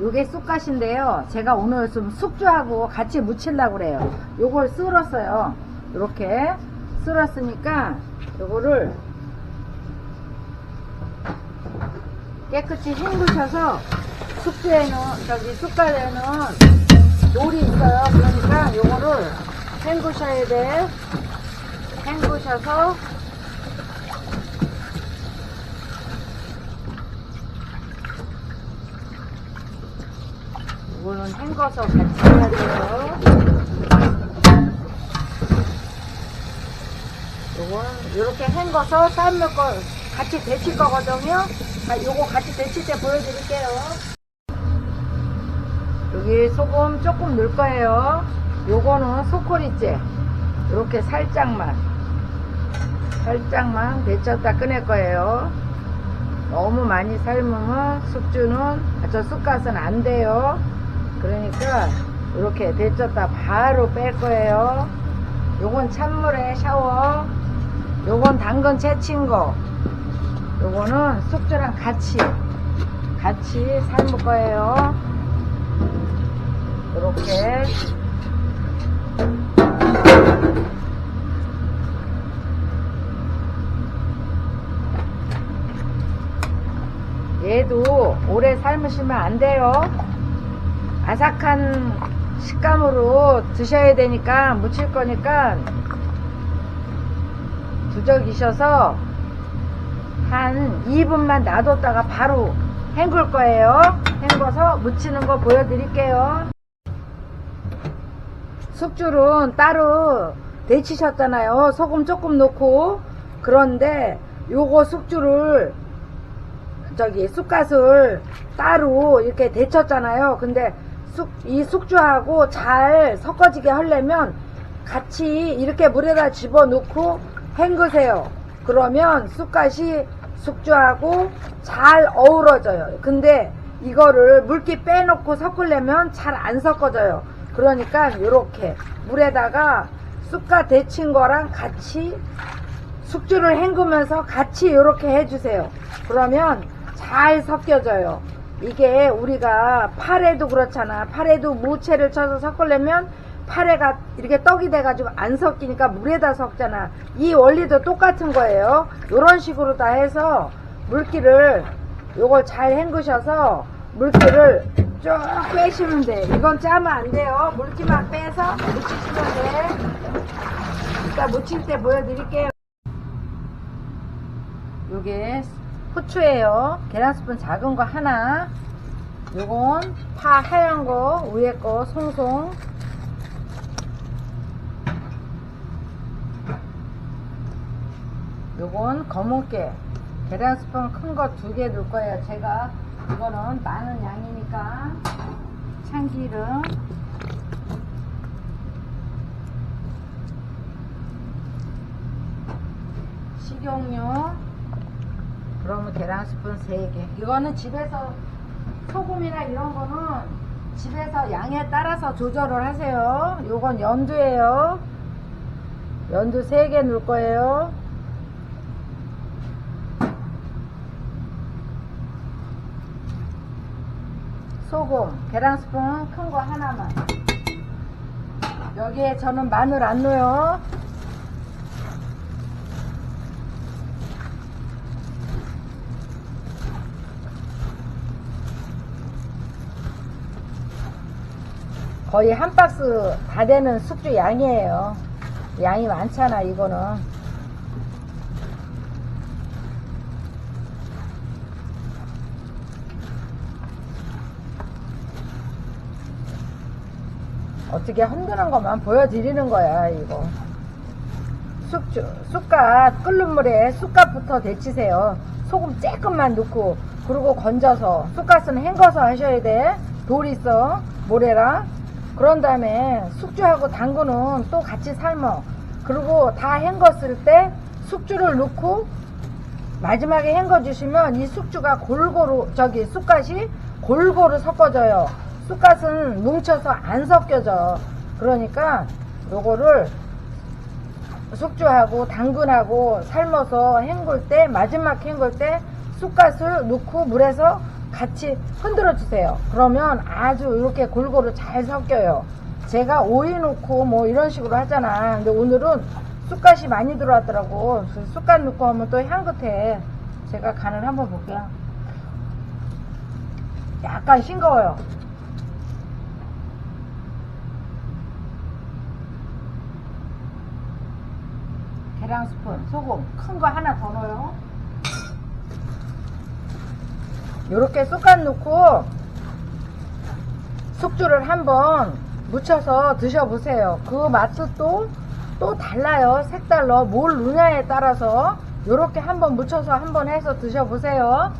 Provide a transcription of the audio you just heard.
요게 쑥갓인데요. 제가 오늘 좀 숙주하고 같이 무치려고 그래요. 요걸 썰었어요. 이렇게 썰었으니까 요거를 깨끗이 헹구셔서 숙주에는 저기 쑥갓에는 놀이 있어요. 그러니까 요거를 헹구셔야 돼. 헹구셔서 이거는 헹궈서 같이 해야 돼요. 요건 이렇게 헹궈서 삶을 거 같이 데칠 거거든요. 아, 요거 같이 데칠 때 보여드릴게요. 여기 소금 조금 넣을 거예요. 요거는 소코리째. 이렇게 살짝만. 살짝만 데쳤다 꺼낼 거예요. 너무 많이 삶으면 숙주는, 아, 저 쑥갓은 안 돼요. 그러니까 이렇게 데쳤다 바로 뺄 거예요. 요건 찬물에 샤워. 요건 당근 채친 거. 요거는 숙주랑 같이 같이 삶을 거예요. 이렇게 얘도 오래 삶으시면 안 돼요. 아삭한 식감으로 드셔야 되니까 무칠 거니까 두적이셔서 한 2분만 놔뒀다가 바로 헹굴 거예요. 헹궈서 무치는 거 보여드릴게요. 숙주는 따로 데치셨잖아요. 소금 조금 넣고. 그런데 요거 숙주를 저기 쑥갓을 따로 이렇게 데쳤잖아요. 근데 쑥, 이 숙주하고 잘 섞어지게 하려면 같이 이렇게 물에다 집어넣고 헹구세요. 그러면 쑥갓이 숙주하고 잘 어우러져요. 근데 이거를 물기 빼놓고 섞으려면 잘 안 섞어져요. 그러니까 이렇게 물에다가 쑥갓 데친 거랑 같이 숙주를 헹구면서 같이 이렇게 해주세요. 그러면 잘 섞여져요. 이게 우리가 파래도 그렇잖아. 파래도 무채를 쳐서 섞으려면 파래가 이렇게 떡이 돼가지고 안 섞이니까 물에다 섞잖아. 이 원리도 똑같은 거예요. 이런 식으로 다 해서 물기를 요걸 잘 헹구셔서 물기를 쭉 빼시면 돼. 이건 짜면 안 돼요. 물기만 빼서 묻히시면 돼. 이따 묻힐 때 보여드릴게요. 요게 후추예요. 계란 스푼 작은 거 하나. 요건 파 하얀 거 위에 거 송송. 요건 검은깨. 계란 스푼 큰 거 두 개 넣을 거예요. 제가 이거는 많은 양이니까 참기름. 식용유. 그러면 계란 스푼 3개. 이거는 집에서 소금이나 이런 거는 집에서 양에 따라서 조절을 하세요. 요건 연두예요. 연두 3개 넣을 거예요. 소금, 계란 스푼 큰 거 하나만. 여기에 저는 마늘 안 넣어요. 거의 한 박스 다 되는 숙주 양이에요. 양이 많잖아, 이거는. 어떻게 흔드는 것만 보여드리는 거야, 이거. 숙주, 쑥갓, 끓는 물에 쑥갓부터 데치세요. 소금 조금만 넣고, 그리고 건져서, 쑥갓은 헹궈서 하셔야 돼. 돌 있어, 모래랑. 그런 다음에 숙주하고 당근은 또 같이 삶어. 그리고 다 헹궜을 때 숙주를 넣고 마지막에 헹궈주시면 이 숙주가 골고루 저기 쑥갓이 골고루 섞어져요. 쑥갓은 뭉쳐서 안 섞여져. 그러니까 요거를 숙주하고 당근하고 삶아서 헹굴 때 마지막 헹굴 때 쑥갓을 넣고 물에서 같이 흔들어 주세요. 그러면 아주 이렇게 골고루 잘 섞여요. 제가 오이 넣고 뭐 이런 식으로 하잖아. 근데 오늘은 쑥갓이 많이 들어왔더라고. 쑥갓 넣고 하면 또 향긋해. 제가 간을 한번 볼게요. 약간 싱거워요. 계량 스푼, 소금 큰 거 하나 더 넣어요. 요렇게 쑥갓 넣고 숙주를 한번 묻혀서 드셔보세요. 그 맛도 또, 또 달라요. 색달러. 뭘 넣냐에 따라서 요렇게 한번 묻혀서 한번 해서 드셔보세요.